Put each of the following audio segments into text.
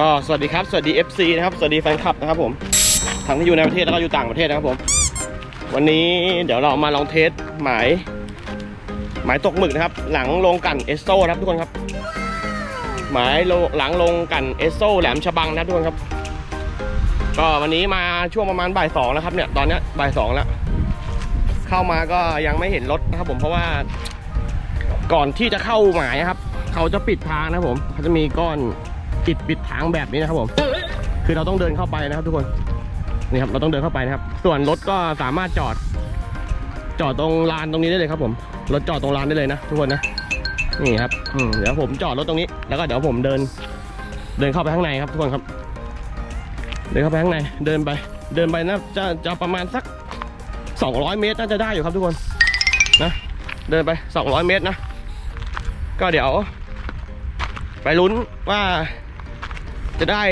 ก็สวัสดีครับ สวัสดี FC นะครับ สวัสดีแฟนคลับนะครับผม ทั้งที่อยู่ในประเทศแล้วก็อยู่ต่างประเทศนะครับผม วันนี้เดี๋ยวเรามาลองเทสหมาย หมายตกหมึกนะครับ หลังลงกันเอสโซนะครับทุกคนครับ หมายหลังลงกันเอสโซแหลมฉบังนะครับทุกคนครับ ก็วันนี้มาช่วงประมาณบ่ายสองแล้วครับเนี่ย ตอนนี้บ่ายสองแล้ว เข้ามาก็ยังไม่เห็นรถนะครับผม เพราะว่าก่อนที่จะเข้าหมายนะครับ เขาจะปิดทางนะผม เขาจะมีก้อน อิฐปิดทางแบบนี้นะครับผม คือเราต้องเดินเข้าไปนะครับทุกคน นี่ครับเราต้องเดินเข้าไปนะครับ ส่วนรถก็สามารถจอด จอดตรงลานตรงนี้ได้เลยครับ ผมรถจอดตรงลานได้เลยนะทุกคนนะนี่ครับอืเดี๋ยวผมจอดรถตรงนี้ แล้วก็เดี๋ยวผมเดิน เดินเข้าไปข้างในครับทุกคนครับ เดินเข้าไปข้างใน เดินไป เดินไปนะจะจะประมาณสัก 200 เมตรน่าจะได้อยู่ครับทุกคนนะเดินไป 200 เมตรนะ ก็เดี๋ยว ไปลุ้นว่า จะได้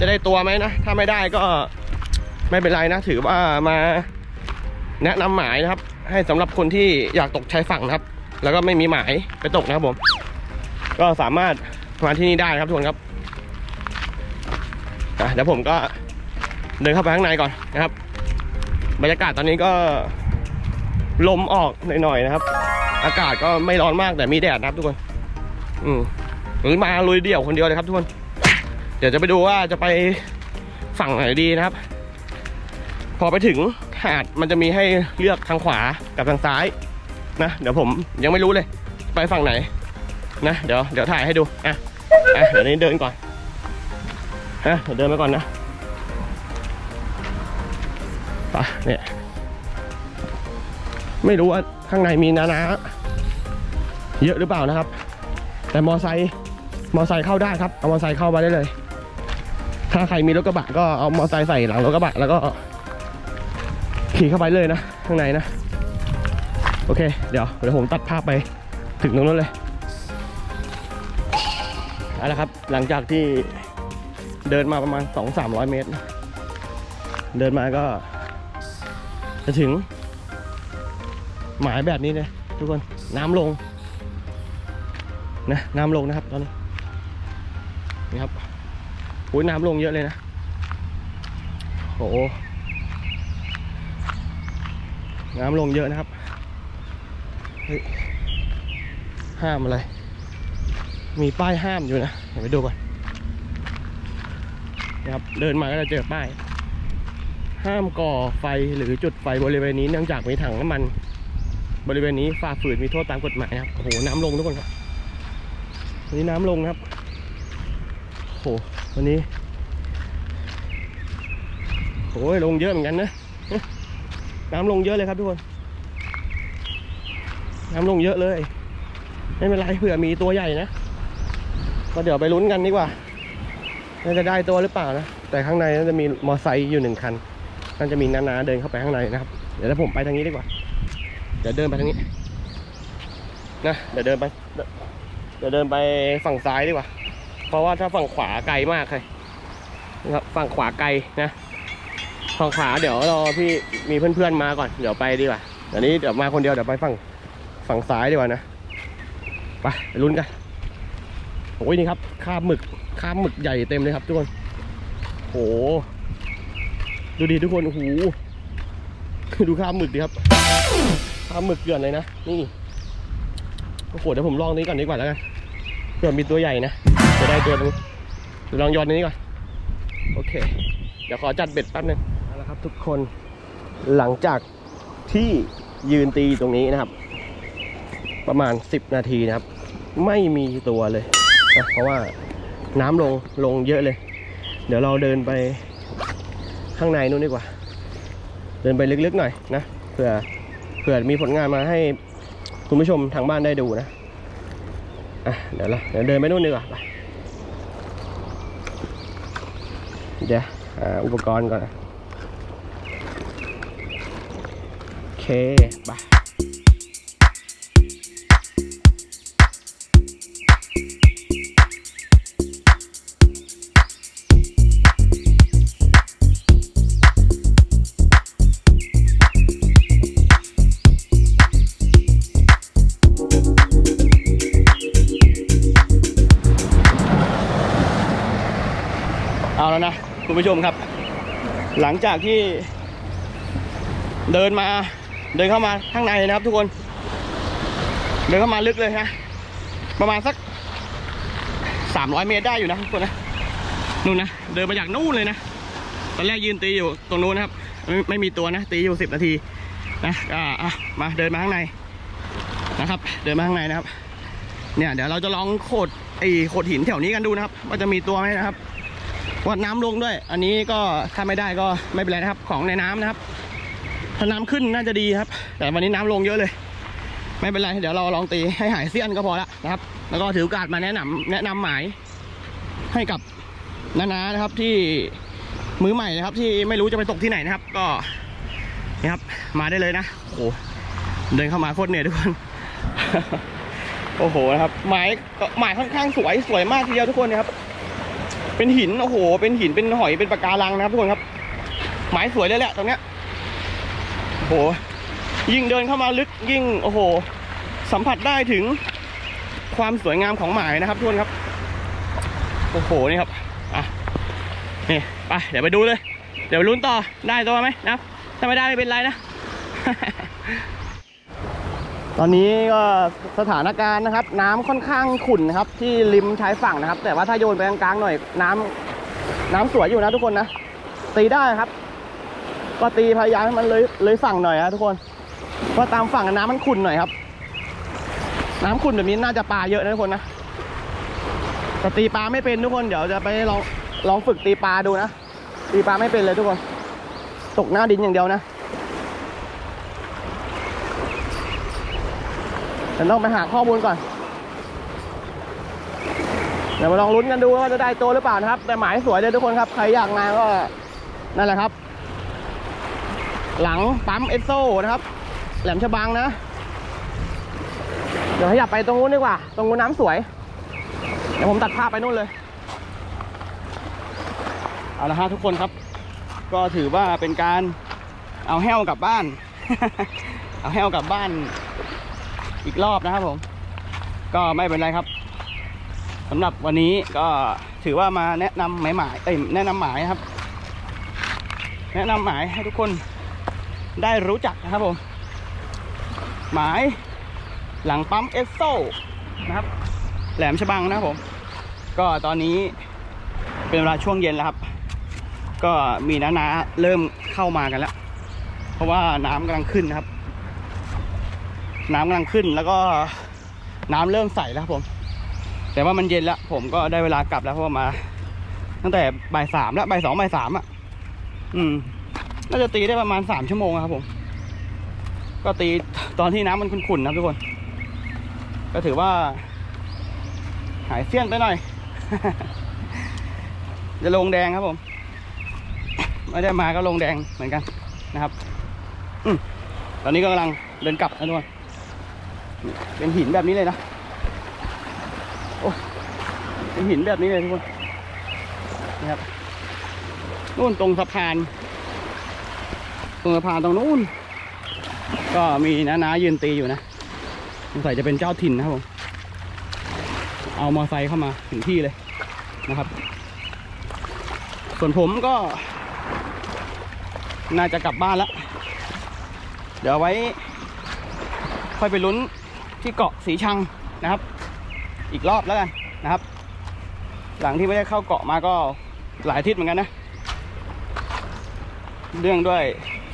จะได้ตัวไหมนะ ถ้าไม่ได้ก็ไม่เป็นไรนะ ถือว่ามาแนะนำหมายนะครับ ให้สำหรับคนที่อยากตกชายฝั่งนะครับ แล้วก็ไม่มีหมายไปตกนะครับผม ก็สามารถมาที่นี่ได้ครับทุกคนครับเดี๋ยวผมก็เดินเข้าไปข้างในก่อนนะครับ บรรยากาศตอนนี้ก็ลมออกหน่อยๆนะครับ อากาศก็ไม่ร้อนมากแต่มีแดดนะครับทุกคน อืมหรือมาลุยเดี่ยวคนเดียวเลยครับทุกคน เดี๋ยวจะไปดูว่าจะไปฝั่งไหนดีนะครับ พอไปถึงหาดมันจะมีให้เลือกทางขวากับทางซ้ายนะ เดี๋ยวผมยังไม่รู้เลย ไปฝั่งไหนนะเดี๋ยวเดี๋ยวถ่ายให้ดูอะอะเดี๋ยวนี้เดินก่อนฮะเดี๋ยวเดินไปก่อนนะไปเนี่ยไม่รู้ว่าข้างในมีนานาเยอะหรือเปล่านะครับ แต่มอไซค์มอไซค์เข้าได้ครับ เอามอไซค์เข้ามาได้เลย ถ้าใครมีรถกระบะก็เอามอเตอร์ไซค์ใส่หลังรถกระบะแล้วก็ขี่เข้าไปเลยนะ ข้างในนะ โอเค เดี๋ยวเดี๋ยวผมตัดภาพไปถึงตรงนั้นเลยเอาละครับ หลังจากที่เดินมาประมาณ 2-300 เมตร เดินมาก็ จะถึง หมายแบบนี้เลยทุกคนน้ำลงนะน้ำลงนะครับตอนนี้นี่ครับ อ้ยน้ำลงเยอะเลยนะ โอ้โหน้ำลงเยอะนะครับเฮ้ยห้ามอะไร มีป้ายห้ามอยู่นะ เดี๋ยวไปดูก่อนนะครับ เดินมาก็จะเจอป้าย ห้ามก่อไฟหรือจุดไฟบริเวณนี้เนื่องจากมีถังน้ำมัน บริเวณนี้ฝ่าฝืนมีโทษตามกฎหมายนะครับ โอ้โห น้ำลงทุกคนครับวันนี้น้ำลงนะครับ วันนี้โอ้ยลงเยอะเหมือนกันนะน้ำลงเยอะเลยครับทุกคน น้ำลงเยอะเลย ไม่เป็นไรเผื่อมีตัวใหญ่นะ ก็เดี๋ยวไปลุ้นกันดีกว่าน่าจะได้ตัวหรือเปล่านะ แต่ข้างในน่าจะมีมอไซค์อยู่หนึ่งคันน่าจะมีนานาเดินเข้าไปข้างในนะครับ เดี๋ยวถ้าผมไปทางนี้ดีกว่า เดี๋ยวเดินไปทางนี้ นะ เดี๋ยวเดินไป เดี๋ยวเดินไปฝั่งซ้ายดีกว่า เพราะว่าถ้าฝั่งขวาไกลมากเลยนะครับฝั่งขวาไกลนะฝั่งขวาเดี๋ยวรอพี่มีเพื่อนๆมาก่อน เดี๋ยวไปดีกว่าเดี๋ยวนี้เดี๋ยวมาคนเดียวเดี๋ยวไปฝั่งฝั่งซ้ายดีกว่านะไปไปลุ้นกันโอ้ยนี่ครับคาบหมึกคาบหมึกใหญ่เต็มเลยครับทุกคนโหดูดิทุกคนโอ้โหดูคาบหมึกดิครับคาบหมึกเกลื่อนเลยนะนี่โอ้โหเดี๋ยวผมลองนี้ก่อนดีกว่าแล้วกันเผื่อมีตัวใหญ่นะ ได้ตัวนึงเดี๋ยวลองย้อนนี้ก่อนโอเค เดี๋ยวขอจัดเบ็ดแป๊บนึงเอาละครับทุกคนหลังจากที่ยืนตีตรงนี้นะครับ ประมาณ 10 นาทีนะครับ ไม่มีตัวเลยนะเพราะว่าน้ำลงลงเยอะเลย เดี๋ยวเราเดินไปข้างในนู่นดีกว่า เดินไปลึกๆหน่อยนะเผื่อเผื่อมีผลงานมาให้คุณผู้ชมทางบ้านได้ดูนะอะเดี๋ยวเราเดี๋ยวเดินไปนู่นดีกว่าไป เดี๋ยวอุปกรณ์ก่อนนะโอเคไป คุณผู้ชมครับ หลังจากที่เดินมาเดินเข้ามาข้างในนะครับ ทุกคน เดินเข้ามาลึกเลยนะประมาณสักสามร้อยเมตรได้อยู่นะทุกคนนะนู่นนะเดินมาจากนู่นเลยนะตอนแรกยืนตีอยู่ตรงนู้นนะครับ ไม่ไม่มีตัวนะตีอยู่สิบนาทีนะก็อะมาเดินมาข้างในนะครับ เดินมาข้างในนะครับ เนี่ยเดี๋ยวเราจะลองโขดไอ้โขดหินแถวนี้กันดูนะครับ ว่าจะมีตัวไหมนะครับ วัดน้ำลงด้วย อันนี้ก็ถ้าไม่ได้ก็ไม่เป็นไรนะครับ ของในน้ำนะครับ ถ้าน้ำขึ้นน่าจะดีครับ แต่วันนี้น้ำลงเยอะเลย ไม่เป็นไร เดี๋ยวเราลองตีให้หายเสี้ยนก็พอละนะครับ แล้วก็ถือโอกาสมาแนะนำแนะนำหมายให้กับนาๆนะครับที่มือใหม่นะครับ ที่ไม่รู้จะไปตกที่ไหนนะครับ ก็นี่ครับ มาได้เลยนะโอ้เดินเข้ามาโคตรเหนื่อยทุกคนโอ้โหนะครับหมายหมายค่อนข้างสวยสวยมากทีเดียวทุกคนนะครับ เป็นหินโอ้โห เป็นหินเป็นหอยเป็นปะการังนะครับทุกคนครับหมายสวยเลยแหละตรงเนี้ยโอ้โหยิ่งเดินเข้ามาลึกยิ่งโอ้โห สัมผัสได้ถึงความสวยงามของหมายนะครับทุกคนครับโอ้โหนี่ครับอะนี่ไปเดี๋ยวไปดูเลย เดี๋ยวลุ้นต่อได้ตัวไหมนะครับถ้าไม่ได้ไม่เป็นไรนะ ตอนนี้ก็สถานการณ์นะครับ น้ำค่อนข้างขุ่นนะครับ ที่ริมชายฝั่งนะครับ แต่ว่าถ้าโยนไปกลางๆหน่อยน้ำน้ำสวยอยู่นะทุกคนนะตีได้ครับ ก็ตีพยายามให้มันเลยเลยฝั่งหน่อยนะทุกคนเพราะตามฝั่งน้ำมันขุ่นหน่อยครับ น้ำขุ่นแบบนี้น่าจะปลาเยอะนะทุกคนนะแต่ตีปลาไม่เป็นทุกคนเดี๋ยวจะไปลองลองฝึกตีปลาดูนะตีปลาไม่เป็นเลยทุกคน ตกหน้าดินอย่างเดียวนะ ฉันต้องไปหาข้อมูลก่อน เดี๋ยวมาลองลุ้นกันดูว่าจะได้ตัวหรือเปล่านะครับ แต่หมายสวยเลยทุกคนครับ ใครอยากมาก็นั่นแหละครับ หลังปั๊มเอสโซนะครับ แหลมฉบังนะ เดี๋ยวขยับไปตรงนู้นดีกว่า ตรงนู้นน้ำสวย เดี๋ยวผมตัดภาพไปนู่นเลย เอาละฮะทุกคนครับ ก็ถือว่าเป็นการเอาแห้วกลับบ้าน เอาแห้วกลับบ้าน อีกรอบนะครับผม ก็ไม่เป็นไรครับสำหรับวันนี้ก็ถือว่ามาแนะนำหมายหมายเอ้ยแนะนำหมายครับ แนะนำหมายให้ทุกคนได้รู้จักนะครับผม หมายหลังปั๊มเอสโซนะครับ แหลมฉบังนะครับผม ก็ตอนนี้เป็นเวลาช่วงเย็นแล้วครับ ก็มีน้าๆเริ่มเข้ามากันแล้ว เพราะว่าน้ำกำลังขึ้นนะครับ น้ำกำลังขึ้นแล้วก็น้ำเริ่มใสแล้วครับผม แต่ว่ามันเย็นแล้ว ผมก็ได้เวลากลับแล้วเพราะว่ามา ตั้งแต่บ่ายสามแล้วบ่ายสองบ่ายสามอะ อืมน่าจะตีได้ประมาณสามชั่วโมงครับผม ก็ตีตอนที่น้ำมันขุ่นๆนะครับทุกคน ก็ถือว่า หายเสี้ยนไปหน่อย จะลงแดงครับผมไม่ได้มาก็ลงแดงเหมือนกันนะครับ อืมตอนนี้ก็กำลังเดินกลับนะทุกคน เป็นหินแบบนี้เลยนะโอ้เป็นหินแบบนี้เลยทุกคนนะครับนู่นตรงสะพาน ตรงสะพานตรงนู้น ก็มีน้านายืนตีอยู่นะสงสัยจะเป็นเจ้าถิ่นนะครับผมเอามอไซค์เข้ามาถึงที่เลยนะครับ ส่วนผมก็ น่าจะกลับบ้านแล้ว เดี๋ยวไว้ ค่อยไปลุ้น ที่เกาะสีชังนะครับ อีกรอบแล้วกันนะครับ หลังที่ไม่ได้เข้าเกาะมาก็หลายทิตย์เหมือนกันนะ เรื่องด้วย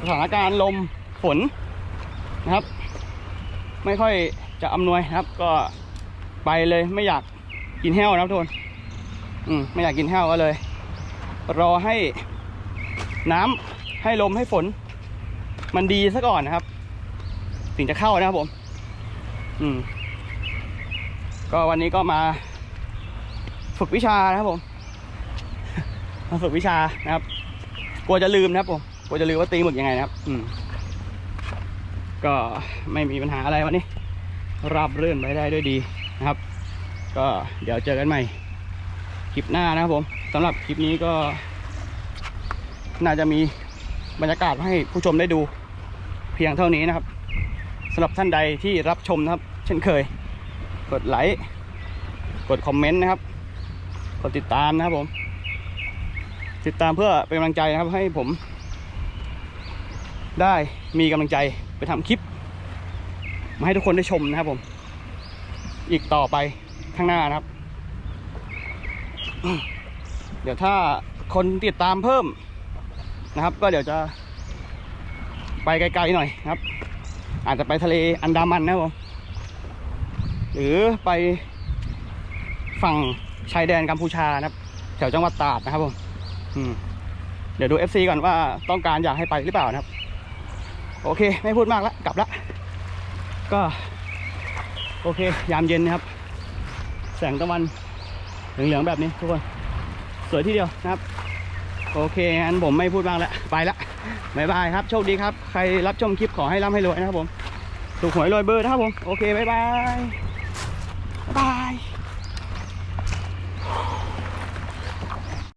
สถานการณ์ลมฝนนะครับ ไม่ค่อยจะอำนวยนะครับ ก็ไปเลยไม่อยากกินแห้วนะครับทุกคนอืมไม่อยากกินแห้วก็เลย รอให้น้ำให้ลมให้ฝน มันดีซะก่อนนะครับ ถึงจะเข้านะครับผม อืม ก็วันนี้ก็มาฝึกวิชานะครับผม มาฝึกวิชานะครับ กลัวจะลืมนะครับผม กลัวจะลืมว่าตีหมึกยังไงนะครับ อืม ก็ไม่มีปัญหาอะไรวันนี้ราบเรื่นไปได้ด้วยดีนะครับ ก็เดี๋ยวเจอกันใหม่ คลิปหน้านะครับผมสำหรับคลิปนี้ก็ น่าจะมีบรรยากาศให้ผู้ชมได้ดู เพียงเท่านี้นะครับ สำหรับท่านใดที่รับชมนะครับ เช่นเคย กดไลค์กดคอมเมนต์นะครับ กดติดตามนะครับผม ติดตามเพื่อเป็นกำลังใจนะครับให้ผม ได้มีกำลังใจไปทำคลิป มาให้ทุกคนได้ชมนะครับผม อีกต่อไปข้างหน้านะครับ เดี๋ยวถ้าคนติดตามเพิ่มนะครับ ก็เดี๋ยวจะไปไกลๆหน่อยนะครับ อาจจะไปทะเลอันดามันนะผมหรือไปฝั่งชายแดนกัมพูชานะครับ แถวจังหวัดตราดนะครับผมอืมเดี๋ยวดู FC ก่อนว่าต้องการอยากให้ไปหรือเปล่านะครับ โอเค ไม่พูดมากแล้วกลับละก็ โอเค ยามเย็นนะครับ แสงตะวันเหลืองๆแบบนี้ทุกคน สวยที่เดียวนะครับ โอเคงั้นผมไม่พูดมากแล้วไปละ บายบายครับ โชคดีครับ ใครรับชมคลิปขอให้ร่ำให้รวยนะครับผม ถูกหวยรวยเบอร์นะครับผม โอเคบายบาย